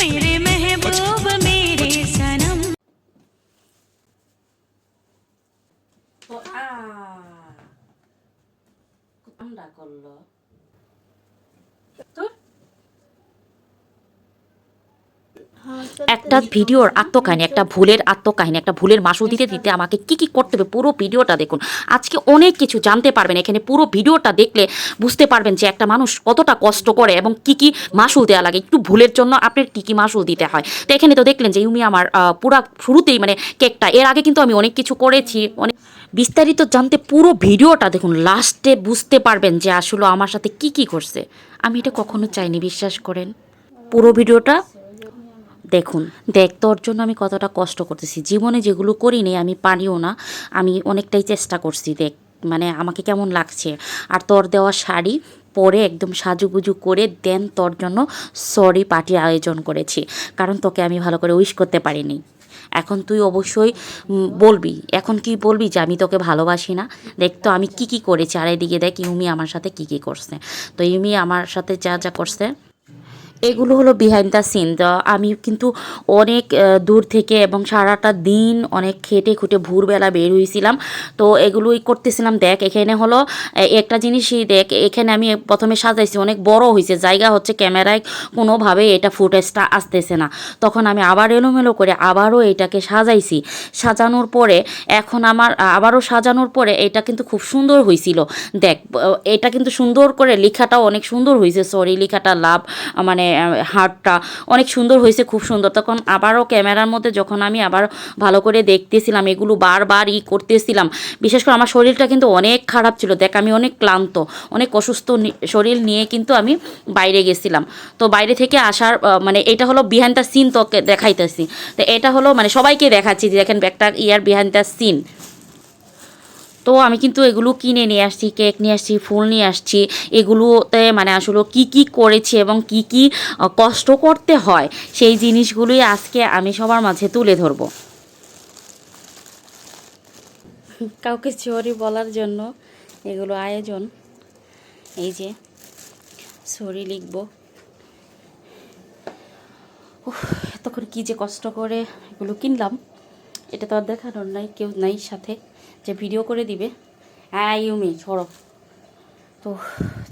मेरे महबूब मेरे सनम তো আ আমরা করলো একটা ভিডিওর আত্মকাহিনী, একটা ভুলের আত্মকাহিনী, একটা ভুলের মাসুল দিতে দিতে আমাকে কি কি করতে হবে পুরো ভিডিওটা দেখুন। আজকে অনেক কিছু জানতে পারবেন, এখানে পুরো ভিডিওটা দেখলে বুঝতে পারবেন যে একটা মানুষ কতটা কষ্ট করে এবং কি কি মাসুল দেওয়া লাগে। একটু ভুলের জন্য আপনার কি কি মাসুল দিতে হয়। তো এখানে তো দেখলেন যে ইউমি আমার পুরা শুরুতেই মানে কেকটা। এর আগে কিন্তু আমি অনেক কিছু করেছি, অনেক বিস্তারিত জানতে পুরো ভিডিওটা দেখুন, লাস্টে বুঝতে পারবেন যে আসলে আমার সাথে কি কি করছে আমি এটা কখনো চাইনি, বিশ্বাস করেন। পুরো ভিডিওটা দেখুন। দেখ, তোর জন্য আমি কতটা কষ্ট করতেছি। জীবনে যেগুলো করিনি, আমি পারিও না, আমি অনেকটাই চেষ্টা করছি, দেখ মানে আমাকে কেমন লাগছে। আর তোর দেওয়া শাড়ি পরে একদম সাজুগুজু করে দেন, তোর জন্য সরি পার্টি আয়োজন করেছি। কারণ তোকে আমি ভালো করে উইশ করতে পারিনি। এখন তুই অবশ্যই বলবি। এখন কি বলবি যে আমি তোকে ভালোবাসি না? দেখ, তো আমি কি কি করেছি? আর এদিকে দেখ, ইউমি আমার সাথে কি কি করছে। তো ইউমি আমার সাথে যা যা করছে এগুলো হলো বিহাইন্ড দ্য সিন আমি কিন্তু অনেক দূর থেকে এবং সারাটা দিন অনেক খেটে খুঁটে ভোরবেলা বের হয়েছিলাম তো এগুলোই করতেছিলাম। দেখ, এখানে হলো একটা জিনিসই দেখ, এখানে আমি প্রথমে সাজাইছি। অনেক বড় হয়েছে জায়গা হচ্ছে ক্যামেরায় কোনোভাবে এটা ফুটেজটা আসতেছে না। তখন আমি আবার এলোমেলো করে আবারও এটাকে সাজাইছি। সাজানোর পরে, এখন আমার আবারও সাজানোর পরে এটা কিন্তু খুব সুন্দর হয়েছিল দেখ এটা কিন্তু সুন্দর করে লেখাটাও অনেক সুন্দর হয়েছে সরি লেখাটা লাভ মানে হার্টটা অনেক সুন্দর হয়েছে, খুব সুন্দর। তখন আবারও ক্যামেরার মধ্যে যখন আমি আবার ভালো করে দেখতেছিলাম, এগুলো বারবার ই করতেছিলাম, বিশেষ করে আমার শরীরটা কিন্তু অনেক খারাপ ছিল। দেখ, আমি অনেক ক্লান্ত, অনেক অসুস্থ শরীর নিয়ে কিন্তু আমি বাইরে গেছিলাম। তো বাইরে থেকে আসার মানে এটা হলো বিহাইন্ড দ্য সিন তোকে দেখাইতেছি। তো এটা হলো মানে সবাইকে দেখাচ্ছি দেখেন একটা ইয়ার বিহাইন্ড দ্য সিন তো আমি কিন্তু এগুলো কিনে নিয়ে আসছি, কেক নিয়ে আসছি, ফুল নিয়ে আসছি। এগুলোতে মানে আসলে কি কি করেছি এবং কি কি কষ্ট করতে হয়, সেই জিনিসগুলোই আজকে আমি সবার মাঝে তুলে ধরবো। কাউকে সরি বলার জন্য এগুলো আয়োজন। এই যে সরি লিখব। এতক্ষণ কী যে কষ্ট করে এগুলো কিনলাম, এটা তো আর দেখানোর নাই, কেউ নাই সাথে। যে ভিডিও করে দিবে। হ্যাঁ ইউমি ছড়ো তো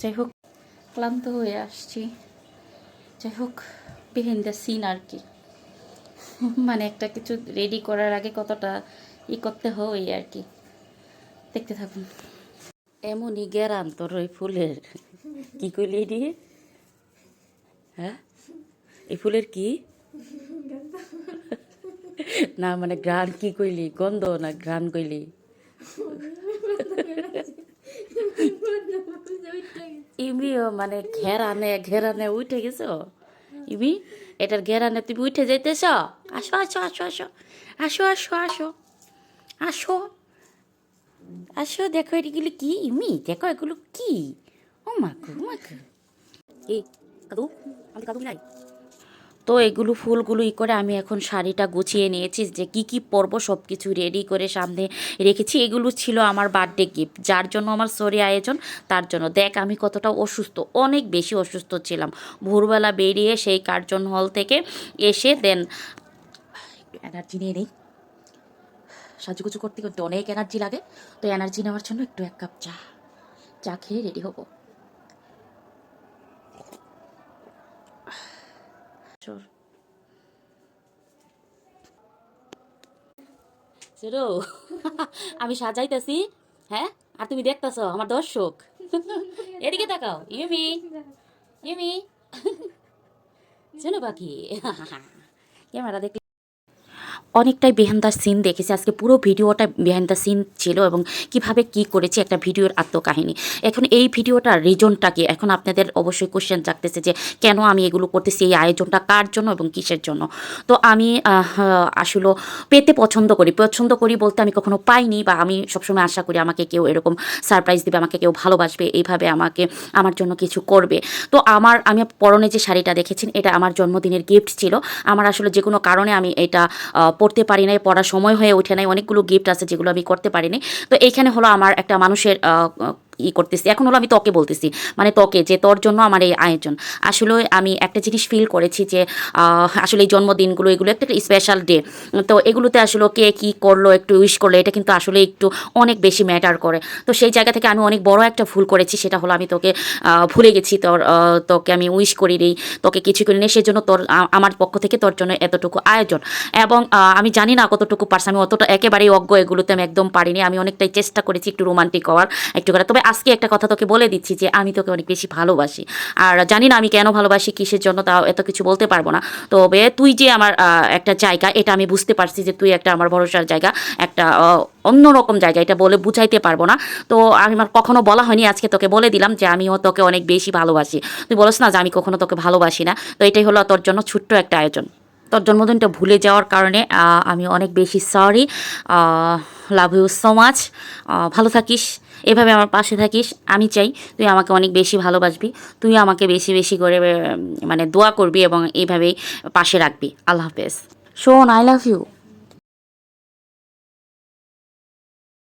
যাই হোক ক্লান্ত হয়ে আসছি। যাই হোক বিহাইন্ড দ্য সিন আর কি। মানে একটা কিছু রেডি করার আগে কতটা ই করতে হয় আর কি। দেখতে থাকুন। এমনই গেরান তোর ওই ফুলের। কি করলি রে হ্যাঁ? এই ফুলের কি? না মানে ঘ্রাণ কি কইলি? গন্ধ না গ্রান কইলি? ইমিও মানে ঘেরানে ঘেরানে উঠে গেছো? ইমি এটার ঘেরানে তুমি উঠে যাইতেছ? আসো আসো আসো আসো। আসো আসো আসো। আসো। আসো, দেখো এগুলো কি? ইমি দেখো এগুলো কি? ও মাকু মাকু এই, কাদু আমি কাদু নাই তো এগুলো ফুলগুলো ই করে আমি এখন শাড়িটা গুছিয়ে নিয়েছি যে কি কি পরব সব কিছু রেডি করে সামনে রেখেছি। এগুলো ছিল আমার বার্থডে গিফট যার জন্য আমার সরি আয়োজন, তার জন্য। দেখ আমি কতটা অসুস্থ, অনেক বেশি অসুস্থ ছিলাম। ভোরবেলা বেরিয়ে সেই কার্জন হল থেকে এসে দেন এনার্জি নিয়ে নেই। সাজুগুজু করতে করতে অনেক এনার্জি লাগে, তো এনার্জি নেওয়ার জন্য একটু এক কাপ চা চা খেয়ে রেডি হব। সেরো আমি সাজাইতেছি হ্যাঁ? আর তুমি দেখতেছ, আমার দর্শক। এদিকে তাকাও ইমি ইমি চলো বাকি ক্যামেরা দেখলে অনেকটাই বিহাইন্ড দ্য সিন দেখেছি। আজকে পুরো ভিডিওটা বিহাইন্ড সিন ছিল এবং কীভাবে কি করেছি একটা ভিডিওর আত্মকাহিনী। এখন এই ভিডিওটার রিজনটা কি? এখন আপনাদের অবশ্যই কোশ্চেন জাগতেছে যে কেন আমি এগুলো করতেছি? এই আয়োজনটা কার জন্য এবং কিসের জন্য? তো আমি আসলে পেতে পছন্দ করি। পছন্দ করি বলতে আমি কখনো পাইনি বা আমি সবসময় আশা করি আমাকে কেউ এরকম সারপ্রাইজ দেবে, আমাকে কেউ ভালোবাসবে, এইভাবে আমাকে, আমার জন্য কিছু করবে। তো আমার, আমি পরনে যে শাড়িটা দেখেছেন, এটা আমার জন্মদিনের গিফট ছিল। আমার আসলে যে কোনো কারণে আমি এটা পড়তে পারি নাই, পড়ার সময় হয়ে ওঠে নাই, অনেকগুলো গিফট আছে যেগুলো আমি করতে পারিনি। তো এইখানে হলো আমার একটা মানুষের ই করতেছি। এখন হলো আমি তোকে বলতেছি মানে তোকে যে তোর জন্য আমার এই আয়োজন। আসলে আমি একটা জিনিস ফিল করেছি যে আসলে এই জন্মদিনগুলো, এগুলো একটা স্পেশাল ডে তো এগুলোতে আসলে কে কী করল, একটু উইশ করল, এটা কিন্তু আসলে একটু অনেক বেশি ম্যাটার করে। তো সেই জায়গা থেকে আমি অনেক বড় একটা ভুল করেছি, সেটা হলো আমি তোকে ভুলে গেছি, তোর তোকে আমি উইশ করি নি তোকে কিছু করি নি সেজন্য তোর আমার পক্ষ থেকে তোর জন্য এতটুকু আয়োজন। এবং আমি জানি না কতটুকু পারছি, আমি অতটা একেবারেই অজ্ঞ, এগুলোতে আমি একদম পারিনি, আমি অনেকটাই চেষ্টা করেছি একটু রোমান্টিক হওয়ার, একটু করে। তবে আজকে একটা কথা তোকে বলে দিচ্ছি যে আমি তোকে অনেক বেশি ভালোবাসি। আর জানি না আমি কেন ভালোবাসি, কিসের জন্য তাও এত কিছু বলতে পারব না। তবে তুই যে আমার একটা জায়গা, এটা আমি বুঝতে পারছি যে তুই একটা আমার ভরসার জায়গা, একটা অন্যরকম জায়গা, এটা বলে বুঝাইতে পারব না। তো আমি আমার কখনো বলা হয়নি, আজকে তোকে বলে দিলাম যে আমিও তোকে অনেক বেশি ভালোবাসি। তুই বলস না যে আমি কখনো তোকে ভালোবাসি না। তো এটাই হলো তোর জন্য ছোট্ট একটা আয়োজন। তোর জন্মদিনটা ভুলে যাওয়ার কারণে আমি অনেক বেশি sorry love you so much ভালো থাকিস, এভাবে আমার পাশে থাকিস, আমি চাই তুই আমাকে অনেক বেশি ভালোবাসবি, তুই আমাকে বেশি বেশি করে মানে দোয়া করবি এবং এইভাবেই পাশে রাখবি। আল্লাহ হাফেজ। শোন আই লাভ ইউ